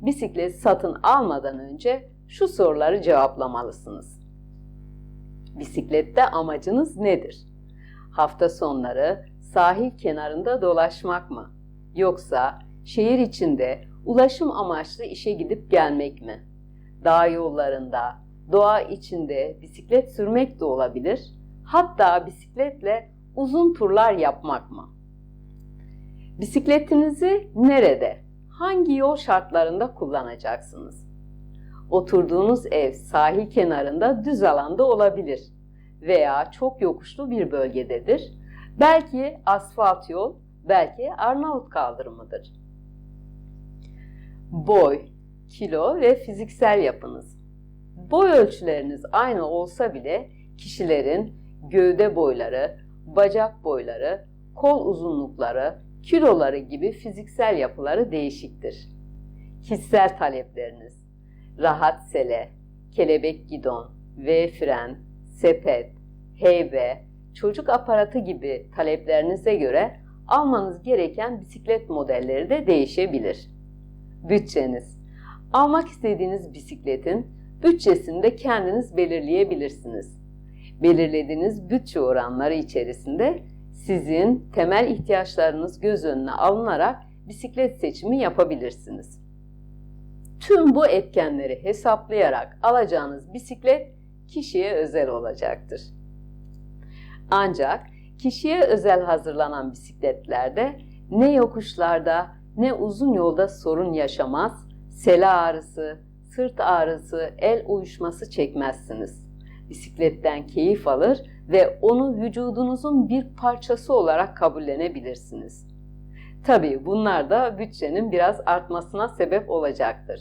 bisiklet satın almadan önce şu soruları cevaplamalısınız. Bisiklette amacınız nedir? Hafta sonları sahil kenarında dolaşmak mı? Yoksa şehir içinde ulaşım amaçlı işe gidip gelmek mi? Dağ yollarında, doğa içinde bisiklet sürmek de olabilir. Hatta bisikletle uzun turlar yapmak mı? Bisikletinizi nerede, hangi yol şartlarında kullanacaksınız? Oturduğunuz ev sahil kenarında düz alanda olabilir veya çok yokuşlu bir bölgededir. Belki asfalt yol, belki Arnavut kaldırımıdır. Boy, kilo ve fiziksel yapınız. Boy ölçüleriniz aynı olsa bile kişilerin gövde boyları, bacak boyları, kol uzunlukları, kiloları gibi fiziksel yapıları değişiktir. Kişisel talepleriniz, rahat sele, kelebek gidon, V fren, sepet, heybe, çocuk aparatı gibi taleplerinize göre almanız gereken bisiklet modelleri de değişebilir. Bütçeniz. Almak istediğiniz bisikletin bütçesini de kendiniz belirleyebilirsiniz. Belirlediğiniz bütçe oranları içerisinde sizin temel ihtiyaçlarınız göz önüne alınarak bisiklet seçimi yapabilirsiniz. Tüm bu etkenleri hesaplayarak alacağınız bisiklet kişiye özel olacaktır. Ancak kişiye özel hazırlanan bisikletlerde ne yokuşlarda ne uzun yolda sorun yaşamaz, sele ağrısı, sırt ağrısı, el uyuşması çekmezsiniz. Bisikletten keyif alır ve onu vücudunuzun bir parçası olarak kabullenebilirsiniz. Tabii bunlar da bütçenin biraz artmasına sebep olacaktır.